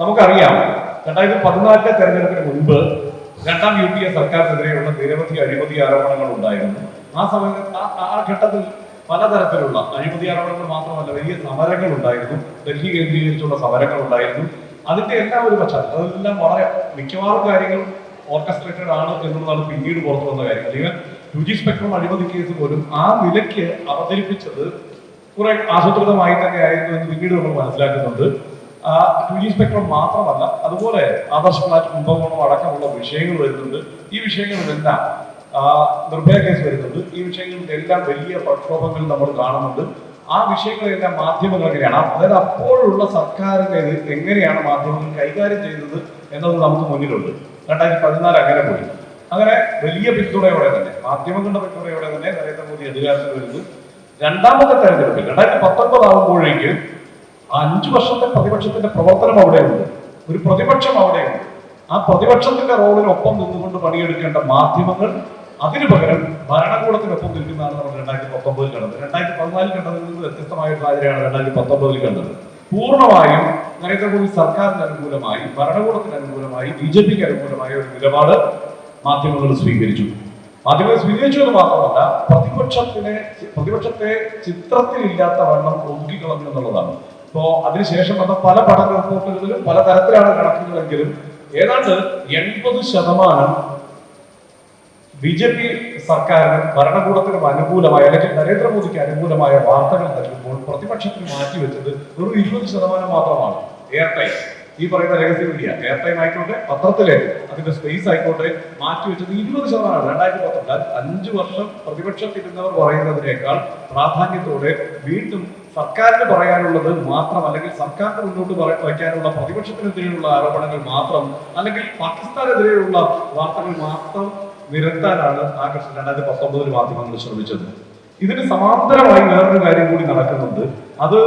നമുക്കറിയാം രണ്ടായിരത്തി പതിനാലിലെ തെരഞ്ഞെടുപ്പിന് മുൻപ് രണ്ടാം യു പി എ സർക്കാരിനെതിരെയുള്ള നിരവധി അഴിമതി ആരോപണങ്ങൾ ഉണ്ടായിരുന്നു. ആ സമയത്ത് ആ- ഘട്ടത്തിൽ പലതരത്തിലുള്ള അഴിമതി ആരോപണങ്ങൾ മാത്രമല്ല വലിയ സമരങ്ങൾ ഉണ്ടായിരുന്നു. ഡൽഹി കേന്ദ്രീകരിച്ചുള്ള സമരങ്ങൾ ഉണ്ടായിരുന്നു. അതിന്റെ എല്ലാം ഒരു പശ്ചാത്തലം അതെല്ലാം വളരെ മിക്കവാറും കാര്യങ്ങൾ ഓർക്കസ്ട്രേറ്റഡ് ആണ് എന്നുള്ളതാണ് പിന്നീട് പുറത്തു വന്ന കാര്യം അല്ലെങ്കിൽ രുചി സ്പെക്ട്രം അഴിമതി കേസ് പോലും ആ നിലയ്ക്ക് അവതരിപ്പിച്ചത് കുറെ ആസൂത്രിതമായി തന്നെ ആയിരുന്നു എന്ന് പിന്നീട് നമ്മൾ മനസ്സിലാക്കുന്നുണ്ട്. ആ ടു ജി സ്പെക്ട്രം മാത്രമല്ല അതുപോലെ ആദർശ ഫ്ലാറ്റ് കുംഭകോണം അടക്കമുള്ള വിഷയങ്ങൾ വരുന്നുണ്ട്. ഈ വിഷയങ്ങളിലെല്ലാം നിർഭയ കേസ് വരുന്നുണ്ട്. ഈ വിഷയങ്ങളിലെല്ലാം വലിയ പ്രക്ഷോഭങ്ങൾ നമ്മൾ കാണുന്നുണ്ട്. ആ വിഷയങ്ങളെല്ലാം മാധ്യമങ്ങൾ എങ്ങനെയാണ്? അതായത് അപ്പോഴുള്ള സർക്കാരിനെ എങ്ങനെയാണ് മാധ്യമങ്ങൾ കൈകാര്യം ചെയ്തത് എന്നത് നമുക്ക് മുന്നിലുണ്ട്. രണ്ടായിരത്തി പതിനാല് അങ്ങനെ പോയി. അങ്ങനെ വലിയ പിന്തുണയോടെ തന്നെ മാധ്യമങ്ങളുടെ പിന്തുണയോടെ തന്നെ നരേന്ദ്രമോദി അധികാരത്തിൽ വരുന്നു. രണ്ടാമത്തെ തെരഞ്ഞെടുപ്പിൽ രണ്ടായിരത്തി പത്തൊമ്പത് അഞ്ചു വർഷത്തെ പ്രതിപക്ഷത്തിന്റെ പ്രവർത്തനം അവിടെയുണ്ട്. ഒരു പ്രതിപക്ഷം അവിടെയുണ്ട്. ആ പ്രതിപക്ഷത്തിന്റെ റോളിനൊപ്പം നിന്നുകൊണ്ട് പണിയെടുക്കേണ്ട മാധ്യമങ്ങൾ അതിനു പകരം ഭരണകൂടത്തിനൊപ്പം നിൽക്കുന്നതാണ് നമ്മൾ രണ്ടായിരത്തി പത്തൊമ്പതിൽ കണ്ടത്. രണ്ടായിരത്തി പതിനാലിൽ കണ്ടതിൽ നിന്ന് വ്യത്യസ്തമായ സാഹചര്യമാണ് രണ്ടായിരത്തി പത്തൊമ്പതിൽ കണ്ടത്. പൂർണമായും നരേന്ദ്രമോദി സർക്കാരിന് അനുകൂലമായി ഭരണകൂടത്തിന് അനുകൂലമായി ബി ജെ പിക്ക് അനുകൂലമായ ഒരു നിലപാട് മാധ്യമങ്ങൾ സ്വീകരിച്ചു. മാധ്യമങ്ങൾ സ്വീകരിച്ചു എന്ന് മാത്രമല്ല പ്രതിപക്ഷത്തിനെ പ്രതിപക്ഷത്തെ ചിത്രത്തിലില്ലാത്ത വണ്ണം ഒതുക്കിക്കളഞ്ഞു എന്നുള്ളതാണ്. ഇപ്പോ അതിനുശേഷം വന്ന പല പഠന റിപ്പോർട്ടുകളിലും പല തരത്തിലാണ് കണക്കുകളെങ്കിലും ഏതാണ്ട് എൺപത് ശതമാനം ബി ജെ പി സർക്കാരിനും ഭരണകൂടത്തിനും അനുകൂലമായ അല്ലെങ്കിൽ നരേന്ദ്രമോദിക്ക് അനുകൂലമായ വാർത്തകൾ നൽകുമ്പോൾ പ്രതിപക്ഷത്തിന് മാറ്റിവെച്ചത് വെറും ഇരുപത് ശതമാനം മാത്രമാണ്. എയർ ടൈം ഈ പറയുന്ന രഹസ്യ മീഡിയ എയർ ടൈം ആയിക്കോട്ടെ പത്രത്തിലെ അതിന്റെ സ്പേസ് ആയിക്കോട്ടെ മാറ്റിവെച്ചത് ഇരുപത് ശതമാനമാണ്. രണ്ടായിരത്തി പത്തൊമ്പത് അഞ്ചു വർഷം പ്രതിപക്ഷത്തിരുന്നവർ പറയുന്നതിനേക്കാൾ പ്രാധാന്യത്തോടെ വീണ്ടും സർക്കാരിന് പറയാനുള്ളത് മാത്രം അല്ലെങ്കിൽ സർക്കാരിന് മുന്നോട്ട് വയ്ക്കാനുള്ള പ്രതിപക്ഷത്തിനെതിരെയുള്ള ആരോപണങ്ങൾ മാത്രം അല്ലെങ്കിൽ പാകിസ്ഥാനെതിരെയുള്ള വാർത്തകൾ മാത്രം നിരത്താനാണ് ആ രണ്ടായിരത്തി പത്തൊമ്പതിൽ മാധ്യമങ്ങൾ ശ്രമിച്ചത്. ഇതിന് സമാന്തരമായി വേറൊരു കാര്യം കൂടി നടക്കുന്നുണ്ട്. അത്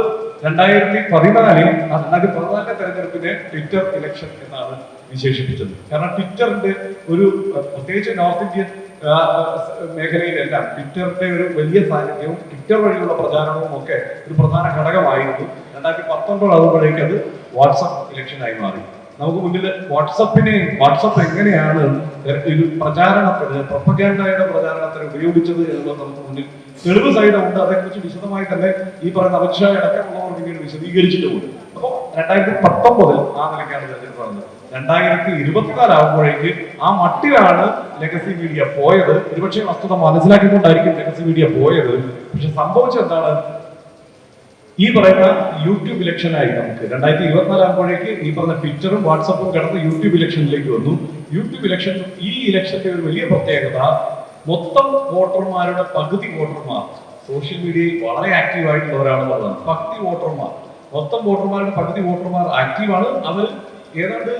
രണ്ടായിരത്തി പതിനാലിൽ രണ്ടായിരത്തി പതിനാലിലെ തെരഞ്ഞെടുപ്പിനെ ട്വിറ്റർ ഇലക്ഷൻ എന്നാണ് വിശേഷിപ്പിച്ചത്. കാരണം ട്വിറ്ററിന്റെ ഒരു പ്രത്യേകിച്ച് നോർത്ത് ഇന്ത്യൻ മേഖലയിലെല്ലാം ട്വിറ്ററിന്റെ ഒരു വലിയ സാന്നിധ്യവും ട്വിറ്റർ വഴിയുള്ള പ്രചാരണവും ഒക്കെ ഒരു പ്രധാന ഘടകമായിരുന്നു. രണ്ടായിരത്തി പത്തൊമ്പത് ആകുമ്പോഴേക്ക് അത് വാട്സപ്പ് ഇലക്ഷനായി മാറി. നമുക്ക് മുന്നിൽ വാട്സപ്പിനെ വാട്സപ്പ് എങ്ങനെയാണ് ഒരു പ്രചാരണത്തിന് പ്രൊപ്പഗാൻഡയുടെ പ്രചാരണത്തിന് ഉപയോഗിച്ചത് എന്നുള്ളത് നമുക്ക് മുന്നിൽ തെളിവ് സഹിതമുണ്ട്. അതേക്കുറിച്ച് വിശദമായി തന്നെ ഈ പറയുന്ന അമിത്ഷാ അടക്കമുള്ളവർ പിന്നീട് വിശദീകരിച്ചിട്ടുമുണ്ട്. രണ്ടായിരത്തി പത്തൊമ്പതിൽ ആ നിലയ്ക്കാണ് തെരഞ്ഞെടുപ്പ് നടന്നത് രണ്ടായിരത്തി ഇരുപത്തിനാലാകുമ്പോഴേക്ക് ആ മട്ടിലാണ് ലെഗസി മീഡിയ പോയത്. ഒരുപക്ഷെ വസ്തുത മനസ്സിലാക്കിക്കൊണ്ടായിരിക്കും ലെഗസി മീഡിയ പോയത്. പക്ഷെ സംഭവിച്ചത് എന്താണ്? ഈ പറയുന്ന യൂട്യൂബ് ഇലക്ഷനായി നമുക്ക്. രണ്ടായിരത്തി ഇരുപത്തിനാലാകുമ്പോഴേക്ക് ഈ പറഞ്ഞ ട്വിറ്ററും വാട്സപ്പും കടന്ന് യൂട്യൂബ് ഇലക്ഷനിലേക്ക് വന്നു. യൂട്യൂബ് ഇലക്ഷൻ ഈ ഇലക്ഷന്റെ ഒരു വലിയ പ്രത്യേകത മൊത്തം വോട്ടർമാരുടെ പകുതി വോട്ടർമാർ സോഷ്യൽ മീഡിയയിൽ വളരെ ആക്റ്റീവ് ആയിട്ടുള്ളവരാണെന്നുള്ളതാണ്. പകുതി വോട്ടർമാർ. മൊത്തം വോട്ടർമാരുടെ പകുതി വോട്ടർമാർ ആക്റ്റീവാണ്. അവർ ഏതാണ്ട്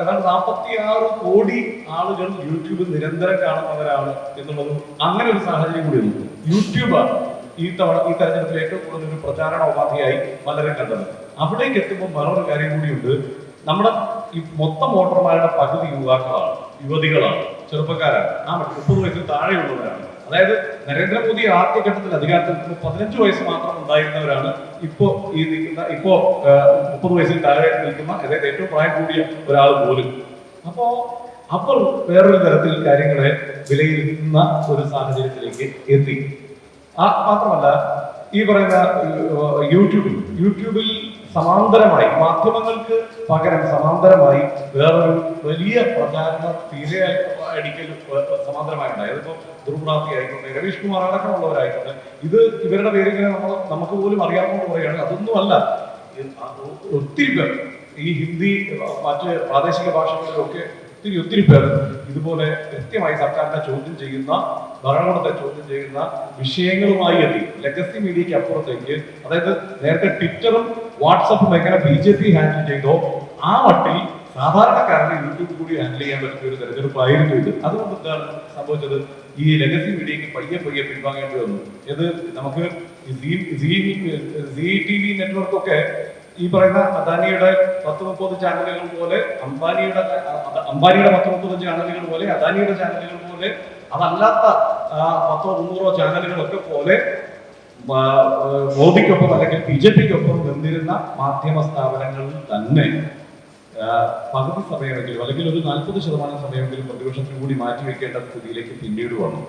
ഏതാണ്ട് നാൽപ്പത്തി ആറ് കോടി ആളുകൾ യൂട്യൂബ് നിരന്തരം കാണുന്നവരാണ് എന്നുള്ളതും അങ്ങനെ ഒരു സാഹചര്യം കൂടി ഉണ്ട്. യൂട്യൂബാണ് ഈ തവണ ഈ തെരഞ്ഞെടുപ്പിൽ ഏറ്റവും കൂടുതൽ ഒരു പ്രചാരണ ഉപാധിയായി പലരും കണ്ടത്. അവിടേക്ക് എത്തുമ്പോൾ വേറൊരു കാര്യം കൂടിയുണ്ട്. നമ്മുടെ ഈ മൊത്തം വോട്ടർമാരുടെ പകുതി യുവാക്കളാണ് യുവതികളാണ് ചെറുപ്പക്കാരാണ്. ആ മുപ്പത് വയസ്സിൽ താഴെയുള്ളവരാണ്. അതായത് നരേന്ദ്രമോദി ആദ്യഘട്ടത്തിൽ അധികാരത്തിൽ നിന്ന് പതിനഞ്ച് വയസ്സ് മാത്രം ഉണ്ടായിരുന്നവരാണ് ഇപ്പോ ഈ നിൽക്കുന്ന ഇപ്പോ മുപ്പത് വയസ്സിൽ താഴെ നിൽക്കുന്ന അതായത് ഏറ്റവും പ്രായം കൂടിയ ഒരാൾ പോലും. അപ്പോ അപ്പോൾ വേറൊരു തരത്തിൽ കാര്യങ്ങളെ വിലയിരുത്തുന്ന ഒരു സാഹചര്യത്തിലേക്ക് എത്തി. ആ മാത്രമല്ല ഈ പറയുന്ന യൂട്യൂബിൽ യൂട്യൂബിൽ സമാന്തരമായി മാധ്യമങ്ങൾക്ക് പകരം സമാന്തരമായി വേറൊരു വലിയ പ്രചാരണ തീരെ അടിക്കൽ സമാന്തരമായി ഉണ്ടായി അതിപ്പോ ധ്രുവറാത്തി ആയിക്കോട്ടെ രവീഷ് കുമാർ അടക്കമുള്ളവരായിക്കോട്ടെ ഇത് ഇവരുടെ പേര് ഇങ്ങനെ നമ്മൾ നമുക്ക് പോലും അറിയാവുന്ന പറയുകയാണ്. അതൊന്നുമല്ല ഒത്തിരി പേർ ഈ ഹിന്ദി മറ്റ് പ്രാദേശിക ഭാഷകളിലൊക്കെ ഒത്തിരി ഒത്തിരി പേർ ഇതുപോലെ കൃത്യമായി സർക്കാരിനെ ചോദ്യം ചെയ്യുന്ന ഭരണകൂടത്തെ ചോദ്യം ചെയ്യുന്ന വിഷയങ്ങളുമായി എത്തി. ലെഗസി മീഡിയയ്ക്ക് അപ്പുറത്തേക്ക് അതായത് നേരത്തെ ട്വിറ്ററും വാട്സപ്പും എങ്ങനെ ബി ജെ പി ഹാൻഡിൽ ചെയ്തോ ആ മട്ടിൽ സാധാരണക്കാരനെ യൂട്യൂബ് കൂടി ഹാൻഡിൽ ചെയ്യാൻ പറ്റിയ ഒരു തെരഞ്ഞെടുപ്പായിരുന്നു ഇത്. അതുകൊണ്ട് എന്താണ് സംഭവിച്ചത്? ഈ ലെഗസി മീഡിയക്ക് പയ്യെ പയ്യെ പിൻവാങ്ങേണ്ടി വന്നു. ഇത് നമുക്ക് സി ടി വി നെറ്റ്വർക്ക് ഒക്കെ ഈ പറയുന്ന അദാനിയുടെ പത്ത് മുപ്പത് ചാനലുകൾ പോലെ അംബാനിയുടെ അംബാനിയുടെ പത്ത് മുപ്പത് ചാനലുകൾ പോലെ അദാനിയുടെ ചാനലുകൾ പോലെ അതല്ലാത്ത പത്തോ മുന്നൂറോ ചാനലുകളൊക്കെ പോലെ മോദിക്കൊപ്പം അല്ലെങ്കിൽ ബി ജെ പിക്കൊപ്പം നിന്നിരുന്ന മാധ്യമ സ്ഥാപനങ്ങളിൽ തന്നെ പകുതി സമയമെങ്കിലും അല്ലെങ്കിൽ ഒരു നാൽപ്പത് ശതമാനം സമയമെങ്കിലും പ്രതിപക്ഷത്തിന് കൂടി മാറ്റിവെക്കേണ്ട സ്ഥിതിയിലേക്ക് പിന്നീട് വന്നു.